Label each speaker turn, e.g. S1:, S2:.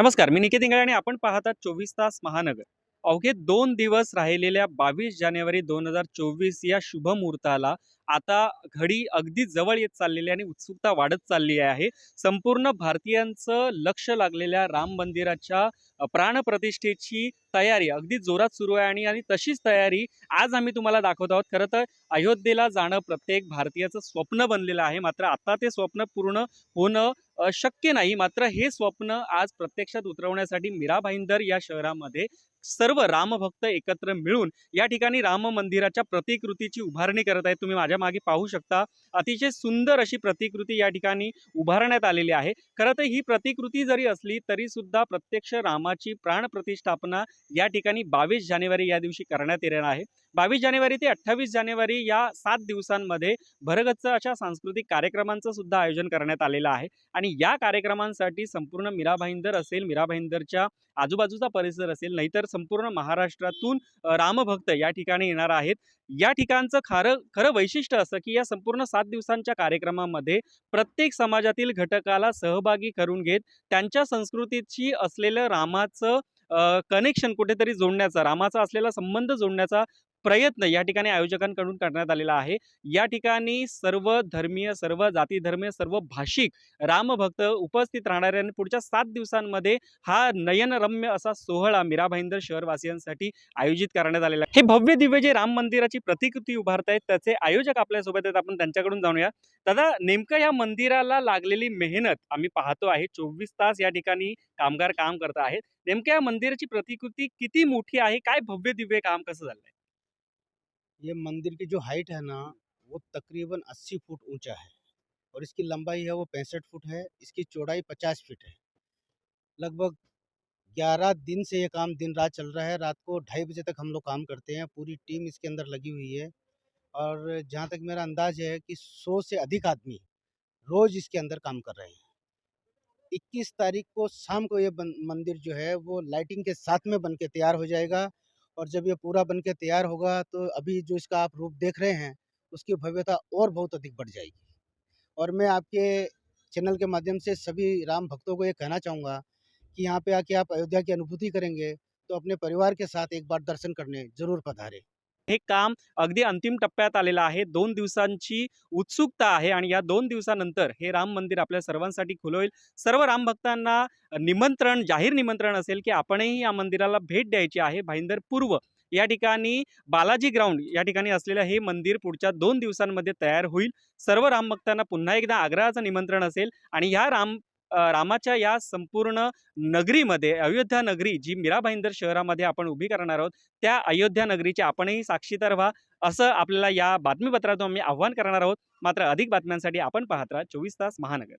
S1: नमस्कार मी निकेत इंगळे आणि आपण पाहतात चोवीस तास महानगर. अवघे दोन दिवस राहिलेल्या बावीस जानेवारी दोन हजार चोवीस या शुभ मुहूर्ताला आता घडी अगदी जवळ येत चाललेली आहे आणि उत्सुकता वाढत चालली आहे. संपूर्ण भारतीयांचं लक्ष लागलेल्या राम मंदिराच्या प्राणप्रतिष्ठेची तयारी अगदी जोरात सुरू आहे आणि आणि तशीच तयारी आज आम्ही तुम्हाला दाखवत आहोत. खरं तर अयोध्येला जाणं प्रत्येक भारतीयाचं स्वप्न बनलेलं आहे. मात्र आता ते स्वप्न पूर्ण होणं शक्य नाही. मात्र हे स्वप्न आज प्रत्यक्षात उतरवण्यासाठी मीरा भाईंदर या शहरामध्ये सर्व रामभक्त एकत्र मिळून या ठिकाणी राम मंदिराच्या प्रतिकृतीची उभारणी करत आहेत. तुम्ही माझ्या मागे पाहू शकता. अतिशय सुंदर अशी प्रतिकृती या ठिकाणी उभारण्यात आलेली आहे. खरं तर ही प्रतिकृती जरी असली तरी सुद्धा प्रत्यक्ष रामाची प्राणप्रतिष्ठापना या ठिकाणी बावीस जानेवारी या दिवशी करण्यात येणार आहे. बावीस जानेवारी ते अठ्ठावीस जानेवारी या सात दिवसांमध्ये भरगच्च अशा सांस्कृतिक कार्यक्रमांचं सुद्धा आयोजन करण्यात आलेलं आहे. आणि या कार्यक्रमांसाठी संपूर्ण मीरा भाईंदर असेल मीरा भाईंदरच्या आजूबाजूचा परिसर असेल नाहीतर संपूर्ण महाराष्ट्रातून रामभक्त या ठिकाणी येणार आहेत. या ठिकाणचं खारं खरं वैशिष्ट्य असं की या संपूर्ण सात दिवसांच्या कार्यक्रमामध्ये प्रत्येक समाजातील घटकाला सहभागी करून घेत त्यांच्या संस्कृतीची असलेलं रामाचं कनेक्शन कुठेतरी जोडण्याचा रामाचा असलेला संबंध जोडण्याचा प्रयत्न या ठिकाणी आयोजकांकडून करण्यात आलेला आहे. या ठिकाणी सर्व धर्मीय सर्व जातीधर्मीय सर्व भाषिक रामभक्त उपस्थित राहणाऱ्या आणि पुढच्या सात दिवसांमध्ये हा नयनरम्य असा सोहळा मीरा भाईंदर शहरवासियांसाठी आयोजित करण्यात आलेला आहे. हे भव्य दिव्य जे राम मंदिराची प्रतिकृती उभारतायत त्याचे आयोजक आपल्यासोबत आहेत. आपण त्यांच्याकडून जाणूया. दादा नेमकं या मंदिराला लागलेली मेहनत आम्ही पाहतो आहे. चोवीस तास या ठिकाणी कामगार काम करत आहेत. नेमक्या या मंदिराची प्रतिकृती किती मोठी आहे? काय भव्य दिव्य काम कसं झालंय?
S2: ये मंदिर की जो हाइट है ना, वो तकरीबन 80 फुट ऊँचा है और इसकी लंबाई है वो पैंसठ फुट है, इसकी चौड़ाई 50 फीट है। लगभग 11 दिन से ये काम दिन रात चल रहा है, रात को ढाई बजे तक हम लोग काम करते हैं, पूरी टीम इसके अंदर लगी हुई है और जहाँ तक मेरा अंदाज है कि 100 से अधिक आदमी रोज़ इसके अंदर काम कर रहे हैं। 21 तारीख को शाम को ये मंदिर जो है वो लाइटिंग के साथ में बन के तैयार हो जाएगा और जब ये पूरा बन के तैयार होगा तो अभी जो इसका आप रूप देख रहे हैं, उसकी भव्यता और बहुत अधिक बढ़ जाएगी। और मैं आपके चैनल के माध्यम से सभी राम भक्तों को ये कहना चाहूँगा कि यहाँ पे आके आप अयोध्या की अनुभूति करेंगे तो अपने परिवार के साथ एक बार दर्शन करने ज़रूर पधारें।
S1: हे काम अगदी अंतिम टप्प्यात आलेलं आहे. दोन दिवसांची उत्सुकता आहे आणि या दोन दिवसानंतर हे राम मंदिर आपल्या सर्वांसाठी खुलं होईल. सर्व राम भक्तांना निमंत्रण जाहीर निमंत्रण असेल की आपणही या मंदिराला भेट द्यायची आहे. भाईंदर पूर्व या ठिकाणी बालाजी ग्राउंड या ठिकाणी असलेलं हे मंदिर पुढच्या दोन दिवसांमध्ये तयार होईल. सर्व राम भक्तांना पुन्हा एकदा आग्रहाचं निमंत्रण असेल आणि ह्या राम रामाच्या या संपूर्ण नगरीमध्ये अयोध्या नगरी जी मीरा भाईंदर शहरामध्ये आपण उभी करणार आहोत त्या अयोध्या नगरीची आपणही साक्षीदार व्हा असं आपल्याला या बातमीपत्रातून आम्ही आव्हान करणार आहोत. मात्र अधिक बातम्यांसाठी आपण पाहत राहा चोवीस तास महानगर.